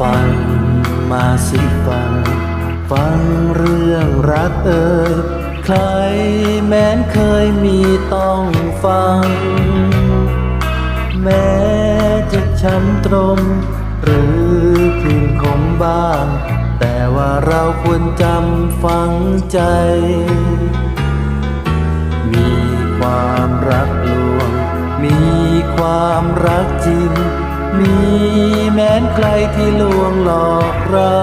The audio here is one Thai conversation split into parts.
ฟังมาสิฟัง ฟังเรื่องรักเอ่ยใครแม้นเคยมีต้องฟัง แม้จะช้ำตรม หรือพื้นคมบ้าง แต่ว่าเราควรจำฝังใจ มีความรักลวง มีความรักจริง มีแม้นใครที่ลวงหลอกเรา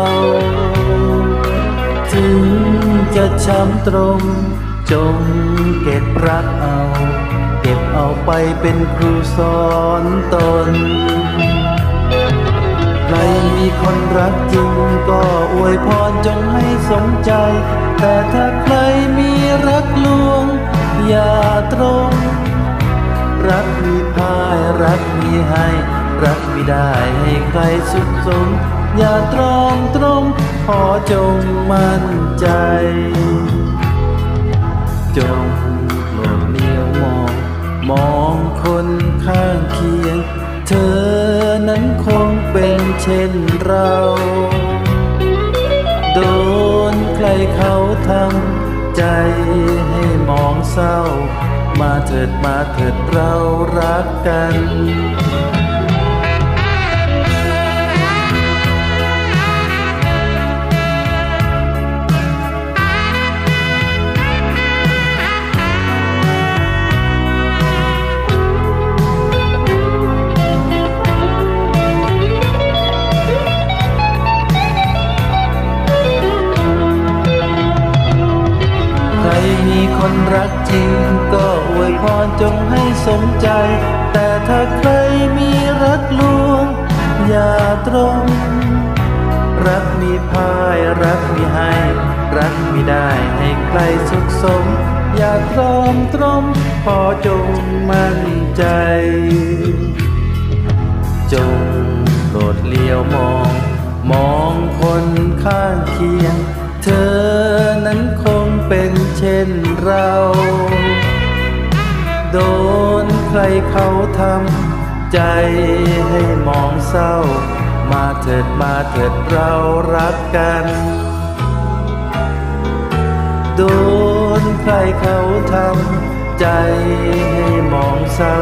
ถึงจะช้ำตรง จงเก็บรักเอา เก็บเอาไปเป็นครูสอนตนใครมีคนรักจริงก็อวยพรจงให้สมใจ แต่ถ้าใครมีรักลวง อย่าตรง รักมีพายรักมีให้ รักไม่ได้ให้ใครสุขสม อย่าตรอมตรมขอจงมั่นใจ จงโปรดเลียวมอง มองคนข้างเคียง เธอนั้นคงเป็นเช่นเรา โดนใครเขาทำใจให้มองเศร้ามาเถิดมาเถิดเรารักกัน จริงก็อวยพรจงให้สมใจ แต่ถ้าใครมีรักลวง อย่าตรง รักมีพายรักมีให้ รักไม่ได้ให้ใครสุขสม อย่าตรอมตรมขอจงมั่นใจ จงโปรดเลี้ยวมอง มองคนข้างเคียง เธอนั้นคง เป็นเช่นเรา โดนใครเขาทำใจให้มองเศร้า มาเถิดมาเถิดเรารักกัน โดนใครเขาทำใจให้มองเศร้า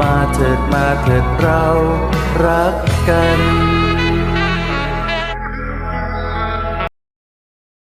มาเถิดมาเถิดเรารักกัน